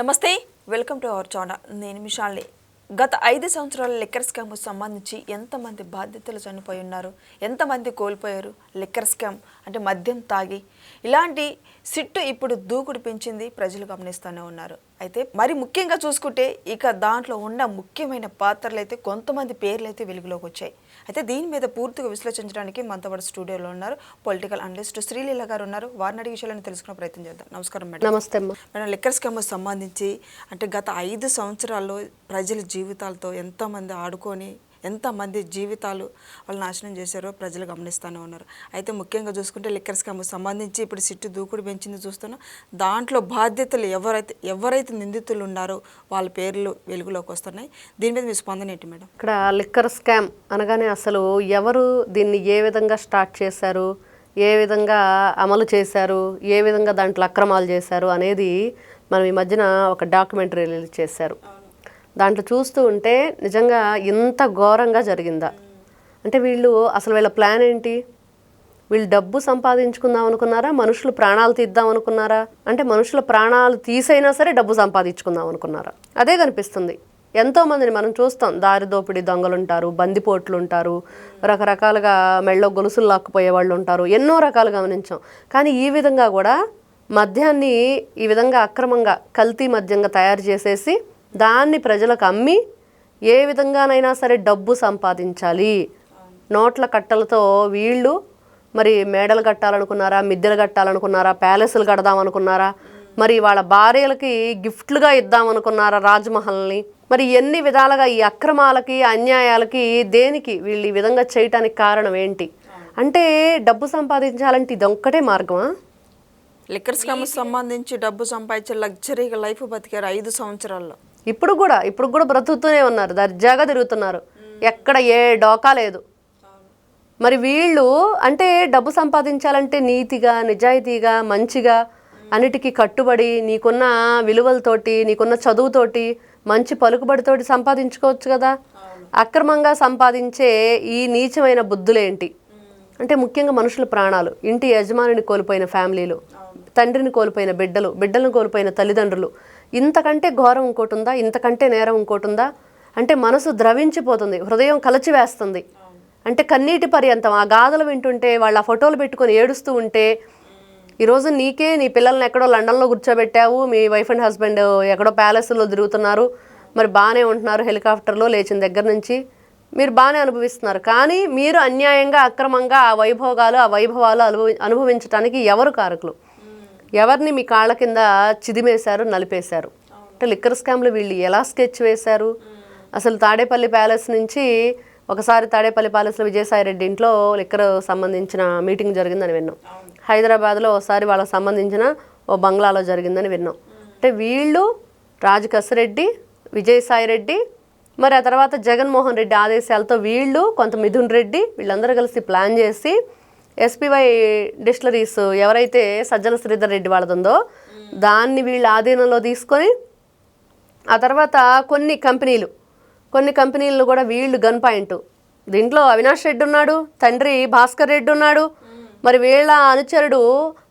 నమస్తే welcome to our channel. నేను మిషాల్ని గత ఐదు సంవత్సరాల లిక్కర్ స్కామ్కు సంబంధించి ఎంతమంది బాధ్యతలు చనిపోయి ఉన్నారు? ఎంతమంది కోల్పోయారు? లిక్కర్ స్కామ్ అంటే మద్యం తాగి. ఇలాంటి సిట్టు ఇప్పుడు దూకుడు పెంచింది ప్రజలు గమనిస్తూనే ఉన్నారు. అయితే మరి ముఖ్యంగా చూసుకుంటే ఇక దాంట్లో ఉన్న ముఖ్యమైన పాత్రలు అయితే కొంతమంది పేర్లు అయితే వెలుగులోకి వచ్చాయి. అయితే దీని మీద పూర్తిగా విశ్లేషించడానికి మనతో పాటు స్టూడియోలో ఉన్నారు పొలిటికల్ అనలిస్ట్ శ్రీలీల గారు ఉన్నారు. వారిని అడిగి విషయాలను తెలుసుకునే ప్రయత్నం చేద్దాం. నమస్కారం మేడం. నమస్తే మేడం లిక్కర్ స్కామ్ సంబంధించి అంటే గత ఐదు సంవత్సరాల్లో ప్రజల జీవితాలతో ఎంతమంది ఆడుకొని ఎంతమంది జీవితాలు వాళ్ళు నాశనం చేశారో ప్రజలు గమనిస్తూనే ఉన్నారు. అయితే ముఖ్యంగా చూసుకుంటే లిక్కర్ స్కామ్ సంబంధించి ఇప్పుడు సిట్టు దూకుడు పెంచింది చూస్తున్నాం దాంట్లో బాధ్యతలు ఎవరైతే ఎవరైతే నిందితులు ఉన్నారో వాళ్ళ పేర్లు వెలుగులోకి వస్తున్నాయి. దీని మీద మీ స్పందన ఏంటి మేడం? ఇక్కడ లిక్కర్ స్కామ్ అనగానే అసలు ఎవరు దీన్ని ఏ విధంగా స్టార్ట్ చేశారు ఏ విధంగా అమలు చేశారు ఏ విధంగా దాంట్లో అక్రమాలు చేశారు అనేది మనం ఈ మధ్యన ఒక డాక్యుమెంటరీ రిలీజ్ చేశారు. దాంట్లో చూస్తూ ఉంటే నిజంగా ఇంత ఘోరంగా జరిగిందా. అంటే వీళ్ళు అసలు వీళ్ళ ప్లాన్ ఏంటి? వీళ్ళు డబ్బు సంపాదించుకుందాం అనుకున్నారా? మనుషులు ప్రాణాలు తీద్దాం అనుకున్నారా? అంటే మనుషుల ప్రాణాలు తీసైనా సరే డబ్బు సంపాదించుకుందాం అనుకున్నారా? అదే కనిపిస్తుంది. ఎంతోమందిని మనం చూస్తాం. దారి దోపిడీ బందిపోట్లుంటారు బందిపోట్లు ఉంటారు రకరకాలుగా మెళ్ళో గొలుసులు లాక్కుపోయే వాళ్ళు ఉంటారు ఎన్నో రకాలు గమనించాం. కానీ ఈ విధంగా కూడా మద్యాన్ని ఈ విధంగా అక్రమంగా కల్తీ మద్యంగా తయారు చేసేసి దాన్ని ప్రజలకు అమ్మి ఏ విధంగానైనా సరే డబ్బు సంపాదించాలి. నోట్ల కట్టలతో వీళ్ళు మరి మేడలు కట్టాలనుకున్నారా మిద్దెలు కట్టాలనుకున్నారా ప్యాలెస్లు కడదాం అనుకున్నారా మరి వాళ్ళ భార్యలకి గిఫ్ట్లుగా ఇద్దాం అనుకున్నారా రాజ్మహల్ని? మరి ఎన్ని విధాలుగా ఈ అక్రమాలకి అన్యాయాలకి దేనికి వీళ్ళు ఈ విధంగా చేయటానికి కారణం ఏంటి? అంటే డబ్బు సంపాదించాలంటే ఇది ఒక్కటే మార్గమా? లిక్కర్ స్కామ్ సంబంధించి డబ్బు సంపాదించే లగ్జరీగా లైఫ్ బతికారు ఐదు సంవత్సరాల్లో. ఇప్పుడు కూడా ఇప్పుడు కూడా బ్రతుకుతూనే ఉన్నారు దర్జాగా తిరుగుతున్నారు. ఎక్కడ ఏ డోకా లేదు. మరి వీళ్ళు అంటే డబ్బు సంపాదించాలంటే నీతిగా నిజాయితీగా మంచిగా అన్నిటికీ కట్టుబడి నీకున్న విలువలతోటి నీకున్న చదువుతోటి మంచి పలుకుబడితోటి సంపాదించుకోవచ్చు కదా. అక్రమంగా సంపాదించే ఈ నీచమైన బుద్ధులేంటి? అంటే ముఖ్యంగా మనుషుల ప్రాణాలు ఇంటి యజమానిని కోల్పోయిన ఫ్యామిలీలు తండ్రిని కోల్పోయిన బిడ్డలు బిడ్డలను కోల్పోయిన తల్లిదండ్రులు ఇంతకంటే ఘోరం ఇంకోటి ఉందా? ఇంతకంటే నేరం ఇంకోటి ఉందా? అంటే మనసు ద్రవించిపోతుంది హృదయం కలచివేస్తుంది. అంటే కన్నీటి పర్యంతం ఆ గాథలు వింటుంటే వాళ్ళ ఫోటోలు పెట్టుకొని ఏడుస్తూ ఉంటే ఈరోజు నీకే నీ పిల్లల్ని ఎక్కడో లండన్లో కూర్చోబెట్టావు మీ వైఫ్ అండ్ హస్బెండ్ ఎక్కడో ప్యాలెస్లో తిరుగుతున్నారు మరి బాగానే ఉంటున్నారు హెలికాప్టర్లో లేచిన దగ్గర నుంచి. మీరు బాగానే అనుభవిస్తున్నారు. కానీ మీరు అన్యాయంగా అక్రమంగా ఆ వైభోగాలు ఆ వైభవాలు అనుభవి అనుభవించడానికి ఎవరు కారకులు? ఎవరిని మీ కాళ్ళ కింద చిదిమేశారు నలిపేశారు? అంటే లిక్కర్ స్కామ్లు వీళ్ళు ఎలా స్కెచ్ వేశారు? అసలు తాడేపల్లి ప్యాలెస్ నుంచి ఒకసారి తాడేపల్లి ప్యాలెస్లో విజయసాయిరెడ్డి ఇంట్లో లిక్కర్ సంబంధించిన మీటింగ్ జరిగిందని విన్నాం. హైదరాబాద్లో ఒకసారి వాళ్ళకి సంబంధించిన ఓ బంగ్లాలో జరిగిందని విన్నాం. అంటే వీళ్ళు రాజకసిరెడ్డి విజయసాయిరెడ్డి మరి ఆ తర్వాత జగన్మోహన్ రెడ్డి ఆదేశాలతో వీళ్ళు కొంత మిథున్ రెడ్డి వీళ్ళందరూ కలిసి ప్లాన్ చేసి ఎస్పీవై డిస్టిలరీస్ ఎవరైతే సజ్జల శ్రీధర్ రెడ్డి వాళ్ళదుందో దాన్ని వీళ్ళ ఆధీనంలో తీసుకొని ఆ తర్వాత కొన్ని కంపెనీలు కొన్ని కంపెనీలు కూడా వీళ్ళు గన్ పాయింట్. దీంట్లో అవినాష్ రెడ్డి ఉన్నాడు తండ్రి భాస్కర్ రెడ్డి ఉన్నాడు మరి వీళ్ళ అనుచరుడు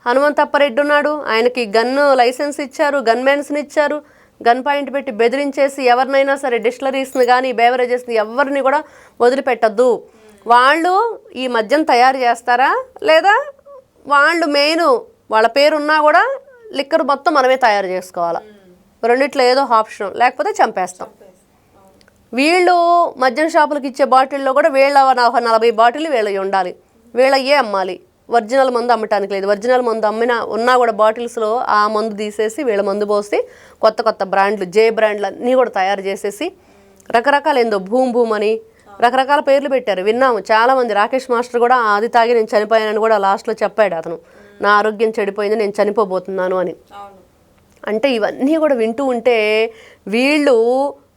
హనుమంతప్ప రెడ్డి ఉన్నాడు. ఆయనకి గన్ను లైసెన్స్ ఇచ్చారు గన్ మ్యాన్స్ని ఇచ్చారు గన్ పాయింట్ పెట్టి బెదిరించేసి ఎవరినైనా సరే డిస్టిలరీస్ని కానీ బేవరేజెస్ని ఎవరిని కూడా వదిలిపెట్టద్దు. వాళ్ళు ఈ మద్యం తయారు చేస్తారా? లేదా వాళ్ళు మెయిన్ వాళ్ళ పేరున్నా కూడా లిక్కర్ మొత్తం మనమే తయారు చేసుకోవాలా? రెండిట్లో ఏదో ఆప్షన్. లేకపోతే చంపేస్తాం. వీళ్ళు మద్యం షాపులకు ఇచ్చే బాటిల్లో కూడా వీళ్ళ ఒక నలభై బాటిల్ వీళ్ళవి ఉండాలి. వీళ్ళయ్యే అమ్మాలి. ఒరిజినల్ మందు అమ్మటానికి లేదు. ఒరిజినల్ మందు అమ్మిన ఉన్నా కూడా బాటిల్స్లో ఆ మందు తీసేసి వీళ్ళ మందు పోసి కొత్త కొత్త బ్రాండ్లు జే బ్రాండ్లు అన్నీ కూడా తయారు చేసేసి రకరకాల ఏందో భూమ్ భూమ్ అని రకరకాల పేర్లు పెట్టారు. విన్నాము. చాలామంది రాకేష్ మాస్టర్ కూడా అది తాగి నేను చనిపోయానని కూడా లాస్ట్లో చెప్పాడు అతను. నా ఆరోగ్యం చెడిపోయింది నేను చనిపోబోతున్నాను అని. అంటే ఇవన్నీ కూడా వింటూ ఉంటే వీళ్ళు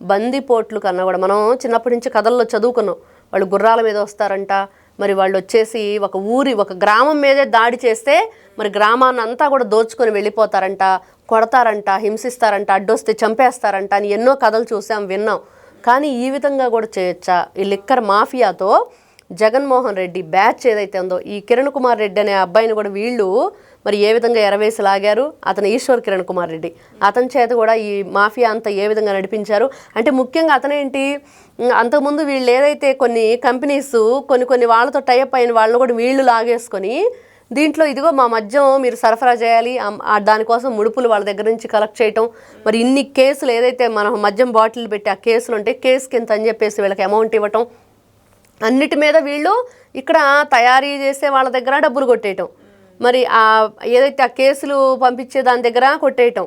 బందిపోట్లు కన్నా కూడా మనం చిన్నప్పటి నుంచి కథల్లో చదువుకున్నాం. వాళ్ళు గుర్రాల మీద వస్తారంట. మరి వాళ్ళు వచ్చేసి ఒక ఊరి ఒక గ్రామం మీదే దాడి చేస్తే మరి గ్రామాన్ని అంతా కూడా దోచుకొని వెళ్ళిపోతారంట కొడతారంట హింసిస్తారంట అడ్డొస్తే చంపేస్తారంట అని ఎన్నో కథలు చూసాం విన్నాం. కానీ ఈ విధంగా కూడా చేయొచ్చా? ఈ లిక్కర్ మాఫియాతో జగన్మోహన్ రెడ్డి బ్యాచ్ ఏదైతే ఉందో ఈ కిరణ్ కుమార్ రెడ్డి అనే అబ్బాయిని కూడా వీళ్ళు మరి ఏ విధంగా ఎరవేసి లాగారు అతను ఈశ్వర్ కిరణ్ కుమార్ రెడ్డి. అతని చేత కూడా ఈ మాఫియా అంతా ఏ విధంగా నడిపించారు? అంటే ముఖ్యంగా అతనేంటి? అంతకుముందు వీళ్ళు ఏదైతే కొన్ని కంపెనీస్ కొన్ని కొన్ని వాళ్ళతో టైప్ అయిన వాళ్ళని కూడా వీళ్ళు లాగేసుకొని దీంట్లో ఇదిగో మా మద్యం మీరు సరఫరా చేయాలి. దానికోసం ముడుపులు వాళ్ళ దగ్గర నుంచి కలెక్ట్ చేయటం. మరి ఇన్ని కేసులు ఏదైతే మనం మద్యం బాటిల్ పెట్టి ఆ కేసులు ఉంటే కేసుకి కింద అని చెప్పేసి వీళ్ళకి అమౌంట్ ఇవ్వటం. అన్నిటి మీద వీళ్ళు ఇక్కడ తయారీ చేసే వాళ్ళ దగ్గర డబ్బులు కొట్టేయటం. మరి ఆ ఏదైతే ఆ కేసులు పంపించే దాని దగ్గర కొట్టేయటం.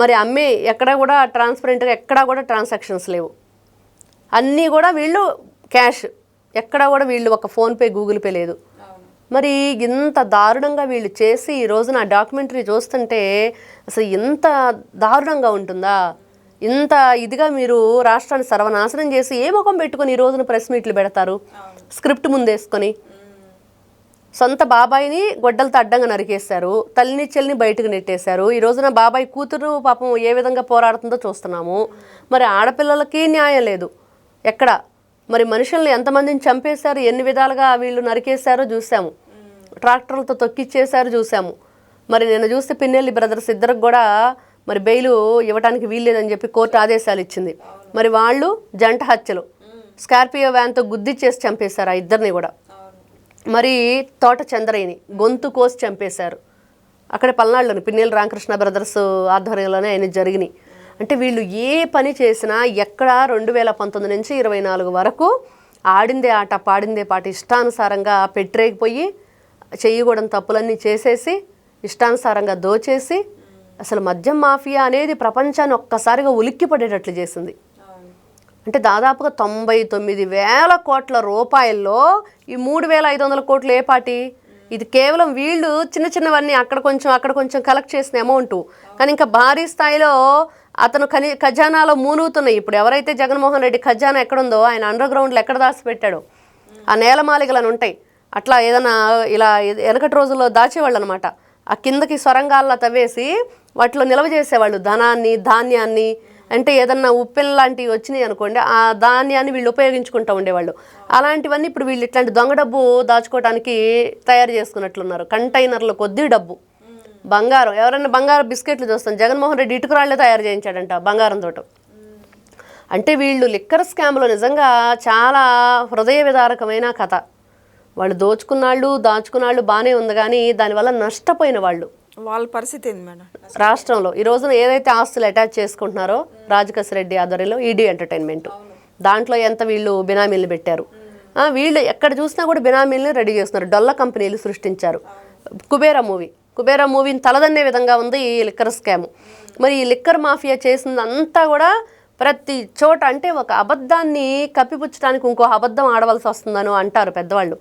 మరి అమ్మే ఎక్కడ కూడా ట్రాన్స్పరెంట్గా ఎక్కడా కూడా ట్రాన్సాక్షన్స్ లేవు. అన్నీ కూడా వీళ్ళు క్యాష్ ఎక్కడ కూడా వీళ్ళు ఒక ఫోన్పే గూగుల్ పే లేదు. మరి ఇంత దారుణంగా వీళ్ళు చేసి ఈ రోజున ఆ డాక్యుమెంటరీ చూస్తుంటే అసలు ఇంత దారుణంగా ఉంటుందా? ఇంత ఇదిగా మీరు రాష్ట్రాన్ని సర్వనాశనం చేసి ఏ ముఖం పెట్టుకొని ఈ రోజున ప్రెస్ మీట్లు పెడతారు? స్క్రిప్ట్ ముందేసుకొని. సొంత బాబాయిని గొడ్డలతో అడ్డంగా నరికేశారు. తల్లిని చెల్లిని బయటకు నెట్టేశారు. ఈ రోజున బాబాయ్ కూతురు పాపం ఏ విధంగా పోరాడుతుందో చూస్తున్నాము. మరి ఆడపిల్లలకి న్యాయం లేదు. ఎక్కడ? మరి మనుషుల్ని ఎంతమందిని చంపేశారు ఎన్ని విధాలుగా వీళ్ళు నరికేశారో చూసాము ట్రాక్టర్లతో తొక్కిచ్చేశారు చూసాము మరి నేను చూస్తే పిన్నెల్లి బ్రదర్స్ ఇద్దరికి కూడా మరి బెయిలు ఇవ్వడానికి వీల్లేదని చెప్పి కోర్టు ఆదేశాలు ఇచ్చింది. మరి వాళ్ళు జంట హత్యలు. స్కార్పియో వ్యాన్తో గుద్దిచ్చేసి చంపేశారు ఆ ఇద్దరిని కూడా. మరి తోట చంద్రయ్యని గొంతు కోసి చంపేశారు. అక్కడ పల్నాడులోని పిన్నెల రామకృష్ణ బ్రదర్స్ ఆధ్వర్యంలోనే ఆయన జరిగినాయి. అంటే వీళ్ళు ఏ పని చేసినా ఎక్కడ రెండు వేల పంతొమ్మిది నుంచి ఇరవై నాలుగు వరకు ఆడిందే ఆట పాడిందే పాట ఇష్టానుసారంగా పెట్టరేగిపోయి చేయకూడని తప్పులన్నీ చేసేసి ఇష్టానుసారంగా దోచేసి అసలు మద్యం మాఫియా అనేది ప్రపంచాన్ని ఒక్కసారిగా ఉలిక్కి పడేటట్లు చేసింది. అంటే దాదాపుగా తొంభై తొమ్మిది వేల కోట్ల రూపాయల్లో ఈ మూడు వేల ఐదు వందల కోట్లు ఏ పాటి? ఇది కేవలం వీళ్ళు చిన్న చిన్నవన్నీ అక్కడ కొంచెం అక్కడ కొంచెం కలెక్ట్ చేసిన అమౌంట్ కానీ ఇంకా భారీ స్థాయిలో అతను ఖని ఖజానాలో మూనుగుతున్నాయి ఇప్పుడు ఎవరైతే జగన్మోహన్ రెడ్డి ఖజానా ఎక్కడుందో ఆయన అండర్ గ్రౌండ్లో ఎక్కడ దాచిపెట్టాడో ఆ నేలమాలికలను ఉంటాయి. అట్లా ఏదైనా ఇలా వెనకటి రోజుల్లో దాచేవాళ్ళు అనమాట ఆ కిందకి సొరంగాల్లో తవ్వేసి వాటిలో నిల్వ చేసేవాళ్ళు. ధనాన్ని ధాన్యాన్ని అంటే ఏదన్నా ఉప్పెన్ లాంటివి వచ్చినాయి అనుకోండి ఆ ధాన్యాన్ని వీళ్ళు ఉపయోగించుకుంటూ ఉండేవాళ్ళు. అలాంటివన్నీ ఇప్పుడు వీళ్ళు ఇట్లాంటి దొంగ డబ్బు దాచుకోవడానికి తయారు చేసుకున్నట్లున్నారు. కంటైనర్ల కొద్దీ డబ్బు. బంగారం. ఎవరైనా బంగారం బిస్కెట్లు చూస్తాం. జగన్మోహన్ రెడ్డి ఇటుకురాళ్ళే తయారు చేయించాడంట బంగారం తోట. అంటే వీళ్ళు లిక్కర్ స్కామ్లో నిజంగా చాలా హృదయ విదారకమైన కథ. వాళ్ళు దోచుకున్నాళ్ళు దాచుకున్నాళ్ళు బాగానే ఉంది కానీ దానివల్ల నష్టపోయిన వాళ్ళు. వాళ్ళ పరిస్థితి ఏంది మేడం? రాష్ట్రంలో ఈ రోజున ఏదైతే ఆస్తులు అటాచ్ చేసుకుంటున్నారో రాజకస్ రెడ్డి ఆధ్వర్యంలో ఈడీ ఎంటర్టైన్మెంట్ దాంట్లో ఎంత వీళ్ళు బినామీలు పెట్టారు? వీళ్ళు ఎక్కడ చూసినా కూడా బినామీలను రెడీ చేస్తున్నారు. డొల్ల కంపెనీలు సృష్టించారు. కుబేరా మూవీ. కుబేరా మూవీని తలదన్నే విధంగా ఉంది ఈ లిక్కర్ స్కామ్. మరి ఈ లిక్కర్ మాఫియా చేసిందంతా కూడా ప్రతి చోట అంటే ఒక అబద్ధాన్ని కప్పిపుచ్చడానికి ఇంకో అబద్ధం ఆడవలసి వస్తుందని అంటారు పెద్దవాళ్ళు.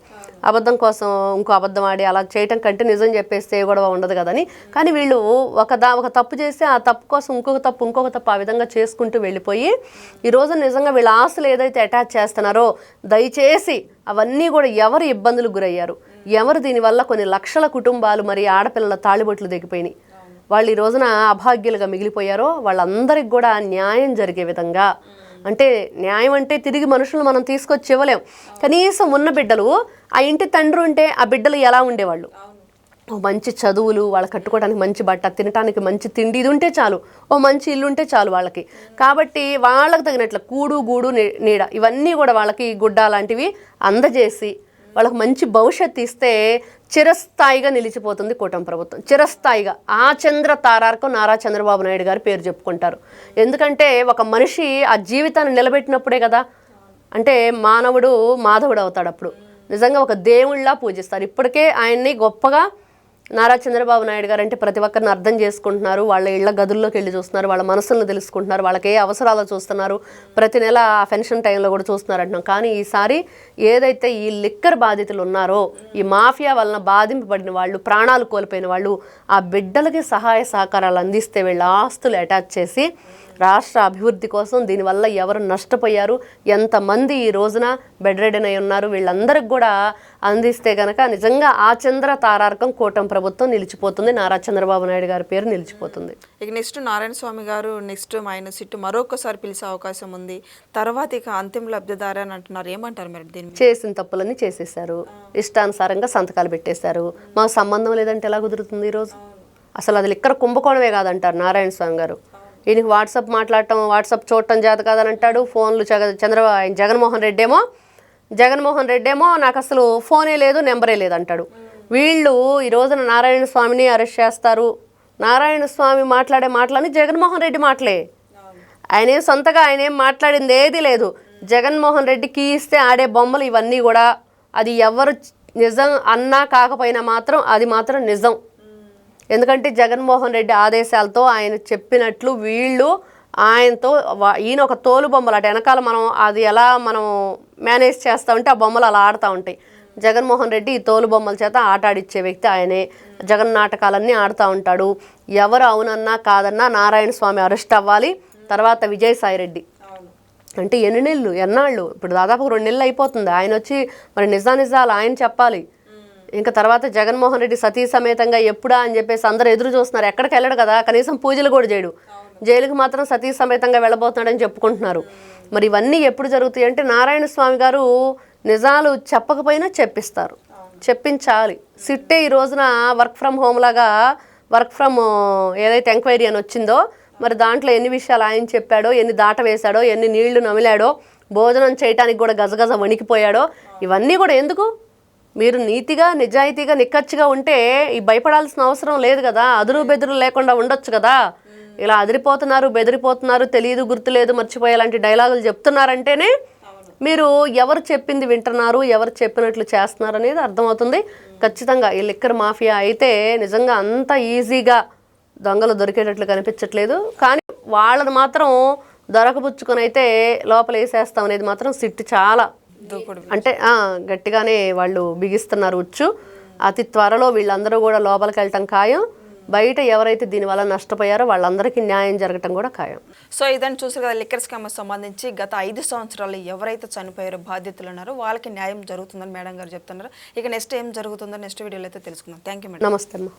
అబద్ధం కోసం ఇంకో అబద్ధం ఆడి అలా చేయటం కంటే నిజం చెప్పేస్తే గొడవ ఉండదు కదని. కానీ వీళ్ళు ఒక దా ఒక తప్పు చేస్తే ఆ తప్పు కోసం ఇంకొక తప్పు ఇంకొక తప్పు ఆ విధంగా చేసుకుంటూ వెళ్ళిపోయి ఈరోజు నిజంగా వీళ్ళ ఆశలు ఏదైతే అటాచ్ చేస్తున్నారో దయచేసి అవన్నీ కూడా ఎవరు ఇబ్బందులకు గురయ్యారు? ఎవరు దీనివల్ల కొన్ని లక్షల కుటుంబాలు మరి ఆడపిల్లల తాళిబొట్లు దిగిపోయినాయి వాళ్ళు ఈ రోజున అభాగ్యులుగా మిగిలిపోయారో వాళ్ళందరికి కూడా న్యాయం జరిగే విధంగా. అంటే న్యాయం అంటే తిరిగి మనుషులు మనం తీసుకొచ్చి ఇవ్వలేం. కనీసం ఉన్న బిడ్డలు ఆ ఇంటి తండ్రి ఉంటే ఆ బిడ్డలు ఎలా ఉండేవాళ్ళు? ఓ మంచి చదువులు వాళ్ళు కట్టుకోవడానికి మంచి బట్ట తినడానికి మంచి తిండి ఇది ఉంటే చాలు. ఓ మంచి ఇల్లు ఉంటే చాలు వాళ్ళకి. కాబట్టి వాళ్ళకి తగినట్లు కూడు గూడు నీ- నీడ ఇవన్నీ కూడా వాళ్ళకి గుడ్డ లాంటివి అందజేసి వాళ్ళకి మంచి భవిష్యత్తు ఇస్తే చిరస్థాయిగా నిలిచిపోతుంది కూటమి ప్రభుత్వం. చిరస్థాయిగా. ఆ చంద్ర తారార్కం నారా చంద్రబాబు నాయుడు గారు పేరు చెప్పుకుంటారు. ఎందుకంటే ఒక మనిషి ఆ జీవితాన్ని నిలబెట్టినప్పుడే కదా. అంటే మానవుడు మాధవుడు అవుతాడు అప్పుడు. నిజంగా ఒక దేవుళ్ళ పూజిస్తారు. ఇప్పటికే ఆయన్ని గొప్పగా నారా చంద్రబాబు నాయుడు గారు అంటే ప్రతి ఒక్కరిని అర్థం చేసుకుంటున్నారు. వాళ్ళ ఇళ్ళ గదుల్లోకి వెళ్ళి చూస్తున్నారు. వాళ్ళ మనసులను తెలుసుకుంటున్నారు. వాళ్ళకి ఏ అవసరాలు చూస్తున్నారు. ప్రతి నెల ఆ పెన్షన్ టైంలో కూడా చూస్తున్నారు అంటున్నాం కానీ ఈసారి ఏదైతే ఈ లిక్కర్ బాధితులు ఉన్నారో ఈ మాఫియా వలన బాధింపబడిన వాళ్ళు ప్రాణాలు కోల్పోయిన వాళ్ళు ఆ బిడ్డలకి సహాయ సహకారాలు అందిస్తే వీళ్ళ ఆస్తులు అటాచ్ చేసి రాష్ట్ర అభివృద్ధి కోసం దీనివల్ల ఎవరు నష్టపోయారు ఎంతమంది ఈ రోజున బెడ్ రెడెన్ అయి ఉన్నారు వీళ్ళందరికి కూడా అందిస్తే గనక నిజంగా ఆ చంద్ర తారార్కం కూటమి ప్రభుత్వం నిలిచిపోతుంది. నారా చంద్రబాబు నాయుడు గారి పేరు నిలిచిపోతుంది. ఇక నెక్స్ట్ నారాయణ స్వామి గారు నెక్స్ట్ ఆయన సిట్టు మరొకసారి పిలిచే అవకాశం ఉంది. తర్వాత ఇక అంతిమ లబ్ధిదారు అని అంటున్నారు. ఏమంటారు మీరు దీని మీద? చేసిన తప్పులన్నీ చేసేసారు ఇష్టానుసారంగా సంతకాలు పెట్టేశారు. మాకు సంబంధం లేదంటే ఎలా కుదురుతుంది ఈరోజు అసలు అది లిక్కర కుంభకోణమే కాదంటారు నారాయణ స్వామి గారు. ఈయనకి వాట్సాప్ మాట్లాడటం వాట్సాప్ చూడటం చేత కాదని అంటాడు. ఫోన్లు జగ చంద్రబాబు ఆయన జగన్మోహన్ రెడ్డి ఏమో జగన్మోహన్ రెడ్డి ఏమో నాకు అసలు ఫోనే లేదు నెంబరే లేదు అంటాడు. వీళ్ళు ఈ రోజున నారాయణ స్వామిని అరెస్ట్ చేస్తారు. నారాయణ స్వామి మాట్లాడే మాటలని జగన్మోహన్ రెడ్డి మాటలే. ఆయన ఏం సొంతగా ఆయన ఏం మాట్లాడింది ఏది లేదు. జగన్మోహన్ రెడ్డికి ఇస్తే ఆడే బొమ్మలు ఇవన్నీ కూడా అది ఎవరు నిజం అన్నా కాకపోయినా మాత్రం అది మాత్రం నిజం. ఎందుకంటే జగన్మోహన్ రెడ్డి ఆదేశాలతో ఆయన చెప్పినట్లు వీళ్ళు ఆయనతో ఈయన ఒక తోలు బొమ్మలు అటు. వెనకాల మనం అది ఎలా మనం మేనేజ్ చేస్తూ ఉంటే ఆ బొమ్మలు అలా ఆడుతూ ఉంటాయి. జగన్మోహన్ రెడ్డి ఈ తోలు బొమ్మల చేత ఆట ఆడిచ్చే వ్యక్తి ఆయనే. జగన్ నాటకాలన్నీ ఆడుతూ ఉంటాడు. ఎవరు అవునన్నా కాదన్నా నారాయణ స్వామి అరెస్ట్ అవ్వాలి. తర్వాత విజయసాయిరెడ్డి అంటే ఎన్ని నెలలు? ఎన్నాళ్ళు? ఇప్పుడు దాదాపు రెండు నెలలు అయిపోతుంది. ఆయన వచ్చి మరి నిజా నిజాలు ఆయన చెప్పాలి. ఇంకా తర్వాత జగన్మోహన్ రెడ్డి సతీ సమేతంగా ఎప్పుడా అని చెప్పేసి అందరూ ఎదురు చూస్తున్నారు. ఎక్కడికి వెళ్ళడు కదా కనీసం పూజలు కూడా చేయడు. జైలుకి మాత్రం సతీ సమేతంగా వెళ్ళబోతున్నాడని చెప్పుకుంటున్నారు. మరి ఇవన్నీ ఎప్పుడు జరుగుతాయి అంటే నారాయణ స్వామి గారు నిజాలు చెప్పకపోయినా చెప్పిస్తారు. చెప్పించాలి. సిట్టే ఈ రోజున వర్క్ ఫ్రమ్ హోమ్ లాగా వర్క్ ఫ్రమ్ ఏదైతే ఎంక్వైరీ అని వచ్చిందో మరి దాంట్లో ఎన్ని విషయాలు ఆయన చెప్పాడో ఎన్ని దాట వేశాడో ఎన్ని నీళ్ళు నమిలాడో భోజనం చేయటానికి కూడా గజగజ వణికిపోయాడో ఇవన్నీ కూడా ఎందుకు? మీరు నీతిగా నిజాయితీగా నిక్కచ్చిగా ఉంటే ఈ భయపడాల్సిన అవసరం లేదు కదా. అదురు బెదురు లేకుండా ఉండొచ్చు కదా. ఇలా అదిరిపోతున్నారు బెదిరిపోతున్నారు తెలియదు గుర్తులేదు మర్చిపోయే లాంటి డైలాగులు చెప్తున్నారంటేనే మీరు ఎవరు చెప్పింది వింటున్నారు ఎవరు చెప్పినట్లు చేస్తున్నారు అనేది అర్థమవుతుంది. ఖచ్చితంగా ఈ లిక్కర్ మాఫియా అయితే నిజంగా అంత ఈజీగా దొంగలు దొరికేటట్లు కనిపించట్లేదు. కానీ వాళ్ళని మాత్రం దొరకబుచ్చుకొని అయితే లోపల వేసేస్తాం అనేది మాత్రం సిట్ చాలా. అంటే గట్టిగానే వాళ్ళు బిగిస్తున్నారు ఉచ్చు. అతి త్వరలో వీళ్ళందరూ కూడా లోపలికి వెళ్ళటం ఖాయం. బయట ఎవరైతే దీనివల్ల నష్టపోయారో వాళ్ళందరికీ న్యాయం జరగటం కూడా ఖాయం. సో ఇదని చూసారు కదా లిక్కర్ స్కామ్ సంబంధించి గత ఐదు సంవత్సరాలు ఎవరైతే చనిపోయారో బాధ్యతలు ఉన్నారో వాళ్ళకి న్యాయం జరుగుతుందని మేడం గారు చెప్తున్నారు. ఇక నెక్స్ట్ ఏం జరుగుతుందో నెక్స్ట్ వీడియోలో అయితే తెలుసుకుందాం. థ్యాంక్ యూ మేడం నమస్తే అమ్మా.